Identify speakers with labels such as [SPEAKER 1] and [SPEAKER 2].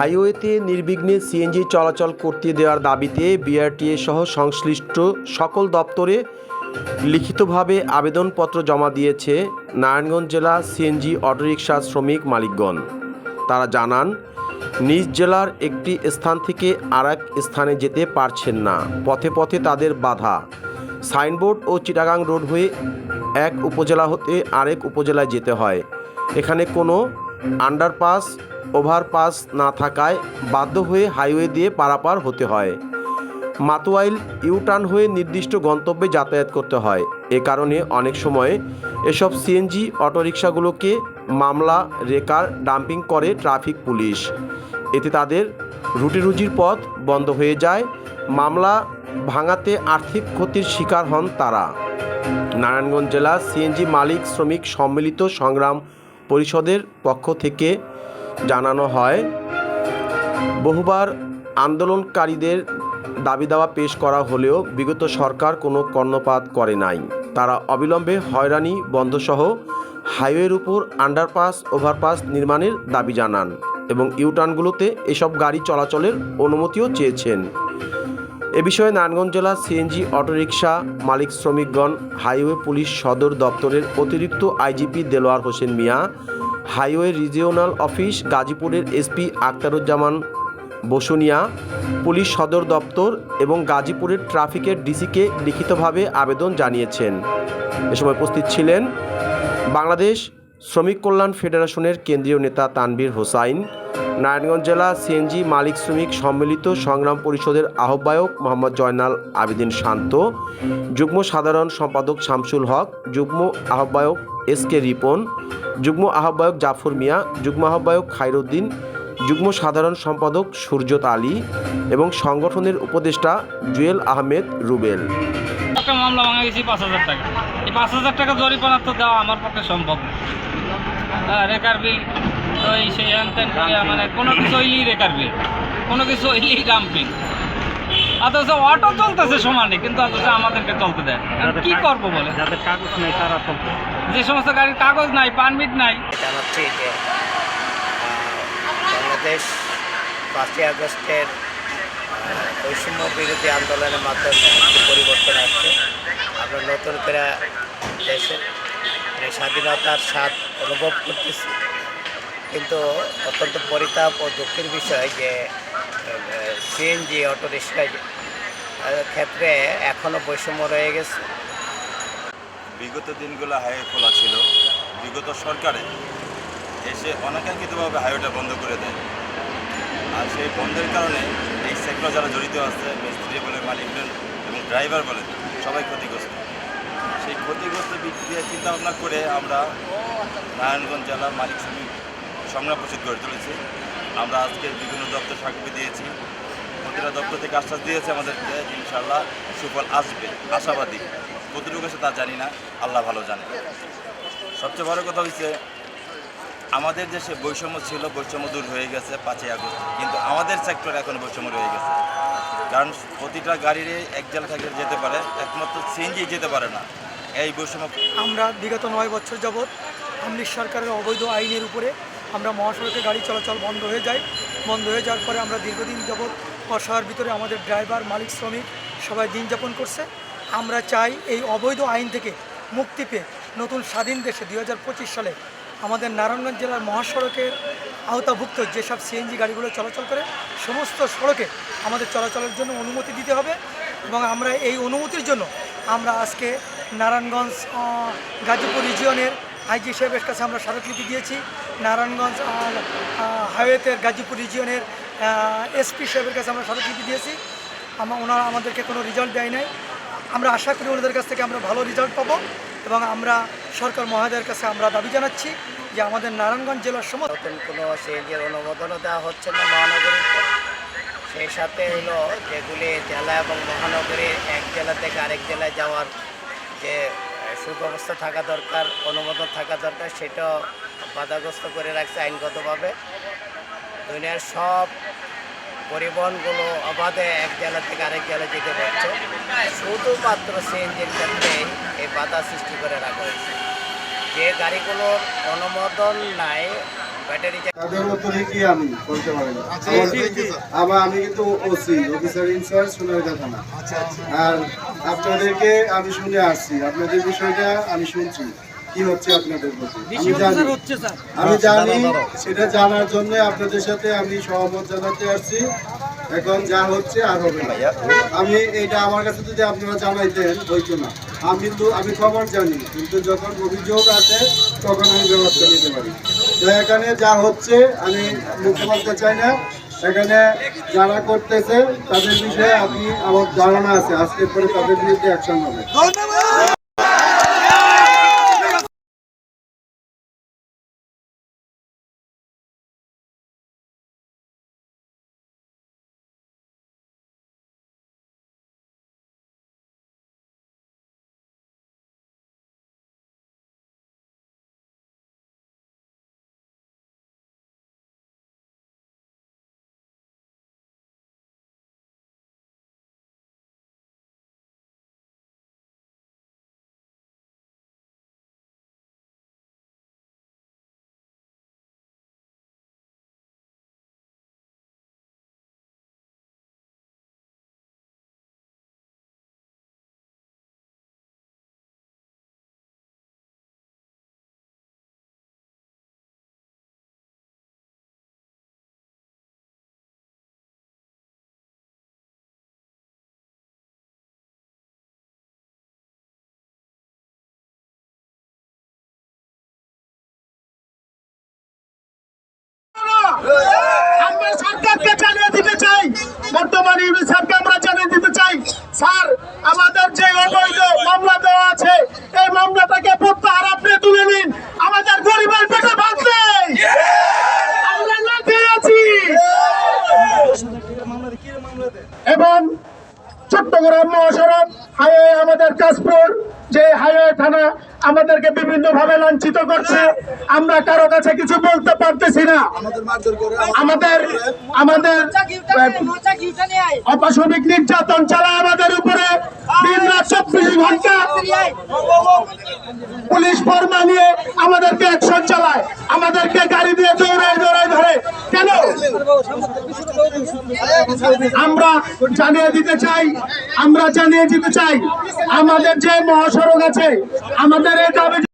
[SPEAKER 1] হাইওয়েতে নির্বিঘ্নে সিএনজি চলাচল করতে দেওয়ার দাবিতে বিআরটিএ সহ সংশ্লিষ্ট সকল দপ্তরে লিখিতভাবে আবেদনপত্র জমা দিয়েছে নারায়ণগঞ্জ জেলা সিএনজি অটোরিকশা শ্রমিক মালিকগণ। তারা জানান, নিজ জেলার একটি স্থান থেকে আরেক স্থানে যেতে পারছেন না। পথে পথে তাদের বাধা। সাইনবোর্ড ও চিটাগাং রোড হয়ে এক উপজেলা হতে আরেক উপজেলায় যেতে হয়। এখানে কোনো আন্ডারপাস ওভারপাস না থাকায় বাধ্য হয়ে হাইওয়ে দিয়ে পারাপার হতে হয়। মাতুয়াইল ইউটার্ন হয়ে নির্দিষ্ট গন্তব্যে যাতায়াত করতে হয়। এ কারণে অনেক সময় এসব সিএনজি অটোরিকশাগুলোকে মামলা, রেকার, ডাম্পিং করে ট্রাফিক পুলিশ। এতে তাদের রুটি রুজির পথ বন্ধ হয়ে যায়। মামলা ভাঙাতে আর্থিক ক্ষতির শিকার হন তারা। নারায়ণগঞ্জ জেলা সিএনজি মালিক শ্রমিক সম্মিলিত সংগ্রাম পরিষদের পক্ষ থেকে জানানো হয়। বহুবার আন্দোলনকারীদের দাবি দাওয়া পেশ করা হলেও বিগত সরকার কোনো কর্ণপাত করে নাই। তারা অবিলম্বে হয়রানি, বন্ধসহ হাইওয়ের উপর আন্ডারপাস, ওভারপাস নির্মাণের দাবি জানান এবং ইউটার্নগুলোতে এসব গাড়ি চলাচলের অনুমতিও চেয়েছেন। এ বিষয়ে নারায়ণগঞ্জ জেলা সিএনজি অটোরিকশা মালিক শ্রমিকগণ, হাইওয়ে পুলিশ সদর দপ্তরের অতিরিক্ত IGP Delwar Hossain Mia highway regional office গাজীপুরের এসপি আক্তারুজ্জামান বসুনিয়া, পুলিশ সদর দপ্তর এবং গাজীপুরের ট্রাফিকের ডিসিকে লিখিতভাবে আবেদন জানিয়েছেন। এ সময় উপস্থিত ছিলেন বাংলাদেশ শ্রমিক কল্যাণ ফেডারেশনের কেন্দ্রীয় নেতা তানভীর হোসাইন, নারায়ণগঞ্জ জেলা সিএনজি মালিক শ্রমিক সম্মিলিত সংগ্রাম পরিষদের আহ্বায়ক মোহাম্মদ জয়নাল আবেদিন শান্ত, যুগ্ম সাধারণ সম্পাদক শামসুল হক, যুগ্ম আহ্বায়ক এস কে রিপন আহ্বায়ক জাফর মিয়া যুগ্ম আহ্বায়ক খায়রুদ্দিন যুগ্ম সাধারণ সম্পাদক সুরজত আলী এবং সংগঠনের উপদেষ্টা জুয়েল আহমেদ রুবেল।
[SPEAKER 2] একটা মামলা ভাঙা গেছি পাঁচ হাজার টাকা। এই পাঁচ হাজার টাকা জরিমানা তো দেওয়া আমার পক্ষে সম্ভব হ্যাঁ রেকার বিল এই সেই হ্যান মানে কোনো কিছু হইলেই রেকার বিল কোনো কিছু হইলেই ডাম্পিং অথচ অটো চলতেছে সমানে কিন্তু অথচ আমাদেরকে চলতে দেয় কি করব বলে
[SPEAKER 3] যাদের কাগজ নেই তারা চলবে
[SPEAKER 2] যে সমস্ত গাড়ির কাগজ নাই পারমিট নাই।
[SPEAKER 4] জানাচ্ছি যে বাংলাদেশ পাঁচই আগস্টের বৈষম্য বিরোধী আন্দোলনের মাধ্যমে পরিবর্তন আসছে। আমরা নতুন করে দেশের স্বাধীনতার স্বাদ অনুভব করতেছি। কিন্তু অত্যন্ত পরিতাপ ও দুঃখের বিষয় যে সিএনজি অটো রিক্সা ক্ষেত্রে এখনও বৈষম্য রয়ে গেছে।
[SPEAKER 5] বিগত দিনগুলো হাইওয়ে খোলা ছিল। বিগত সরকারে এসে অনাকাঙ্ক্ষিতভাবে হাইওয়েটা বন্ধ করে দেয়। আর সেই বন্ধের কারণে এই সেক্টর যারা জড়িত আছে, মিস্ত্রি বলে, মালিকজন এবং ড্রাইভার বলে, সবাই ক্ষতিগ্রস্ত। সেই ক্ষতিগ্রস্ত দিক দিয়ে চিন্তা ভাবনা করে আমরা নারায়ণগঞ্জ জেলা মালিক শ্রমিক সংগ্রাম পরিষদ গড়ে তুলেছি। আমরা আজকে বিভিন্ন দপ্তর সাক্ষী দিয়েছি। প্রতিটা দপ্তর থেকে আশ্বাস দিয়েছে আমাদেরকে ইনশাল্লাহ সুফল আসবে। আশাবাদী। কতটুকু আছে তা জানি না, আল্লাহ ভালো জানে। সবচেয়ে বড় কথা হচ্ছে আমাদের দেশে বৈষম্য ছিল, বৈষম্য দূর হয়ে গেছে পাঁচই আগস্ট। কিন্তু আমাদের সেক্টর এখন বৈষম্য রয়ে গেছে। কারণ প্রতিটা গাড়িরই এক জেলা থেকে যেতে পারে, একমাত্র সিএনজি যেতে পারে না। এই বৈষম্য
[SPEAKER 6] আমরা বিগত নয় বছর যাবৎ আমলিশ সরকারের অবৈধ আইনের উপরে আমরা মহাসড়কে গাড়ি চলাচল বন্ধ হয়ে যায়। বন্ধ হয়ে যাওয়ার পরে আমরা দীর্ঘদিন যাবৎ অসহায়ের ভিতরে আমাদের ড্রাইভার মালিক, শ্রমিক সবাই দিন যাপন করছে। আমরা চাই এই অবৈধ আইন থেকে মুক্তি পেয়ে নতুন স্বাধীন দেশে দু হাজার পঁচিশ সালে আমাদের নারায়ণগঞ্জ জেলার মহাসড়কের আওতাভুক্ত যেসব সিএনজি গাড়িগুলো চলাচল করে, সমস্ত সড়কে আমাদের চলাচলের জন্য অনুমতি দিতে হবে এবং আমরা এই অনুমতির জন্য আমরা আজকে নারায়ণগঞ্জ গাজীপুর রিজিয়নের আইজি সাহেবের কাছে আমরা স্মারকলিপি দিয়েছি। নারায়ণগঞ্জ হাইওয়েতে গাজীপুর রিজিয়নের এসপি সাহেবের কাছে আমরা স্মারকলিপি দিয়েছি। আমরা ওনারা আমাদেরকে কোনো রেজাল্ট দেয় নাই। আমরা আশা করি ওনাদের কাছ থেকে আমরা ভালো রেজাল্ট পাবো এবং আমরা সরকার মহোদয়ের কাছে আমরা দাবি জানাচ্ছি যে আমাদের নারায়ণগঞ্জ জেলার সমস্ত
[SPEAKER 4] নতুন কোনো সিএনজির অনুমোদনও দেওয়া হচ্ছে না মহানগরীতে। সেই সাথে হলো যেগুলি জেলা এবং মহানগরী এক জেলা থেকে আরেক জেলায় যাওয়ার যে সুব্যবস্থা থাকা দরকার, অনুমোদন থাকা দরকার, সেটাও বাধাগ্রস্ত করে রাখছে আইনগতভাবে। দুনিয়ার সব পরিবহনগুলো অবাধে এক জেলা থেকে আরেক জেলায় যেতে পারছে। শুধুমাত্র সিএনজির ক্ষেত্রেই এই বাধা সৃষ্টি করে রাখা হয়েছে। যে গাড়িগুলোর অনুমোদন নাই ব্যাটারি
[SPEAKER 3] তাদের কি আমি বলতে পারি আবার আমি কিন্তু ওসি অফিসার ইনচার্জ থানা আর আপনাদেরকে আমি শুনে আসছি। আপনাদের বিষয়টা আমি শুনছি। কি হচ্ছে আপনাদের প্রতি? আমি জানি। সেটা জানার জন্য আপনাদের সাথে আমি সহমত জানাতে আসছি। এখন যা হচ্ছে আর হবে না। আমি এটা আমার কাছে যদি আপনারা জানাইতেন হইতো না। আমি কিন্তু আমি খবর জানি কিন্তু যখন অভিযোগ আছে তখন আমি ব্যবস্থা নিতে পারি। তো এখানে যা হচ্ছে আমি মুখে বলতে চাই না। এখানে যারা করতেছে তাদের বিষয়ে আপনি আমার ধারণা আছে। আজকের পরে তাদের বিরুদ্ধে অ্যাকশন হবে।
[SPEAKER 7] চাই। বর্তমান ইউনি স্যারকে আমরা জানিয়ে দিতে চাই, স্যার, আমাদের যে অবৈধ মামলা দেওয়া আছে, এই মামলাটাকে প্রত্যাহার আপনি তুলে নিন আমাদের গরিবের পেটে বাঁচবে আমরা লাঠিয়ে আছি এবং চট্টগ্রাম মহাসড়ক হাইওয়ে আমাদের কাশপুর যে হাইওয়ে থানা আমাদেরকে বিভিন্ন ভাবে লাঞ্ছিত করছে আমরা কারও কাছে কিছু বলতে পারতেছি না। আমাদের আমাদের অপাশবিক নির্যাতন চালায় আমাদের উপরে। দিন রাত চব্বিশ ঘণ্টা পুলিশ ফর্মা নিয়ে আমাদেরকে অ্যাকশন চালায়। আমাদেরকে গাড়ি দিয়ে দৌড়ায় দৌড়ায় ধরে। কেন? আমরা জানিয়ে দিতে চাই আমরা জানিয়ে দিতে চাই আমাদের যে মহাসড়ক আছে আমাদের এই দাবি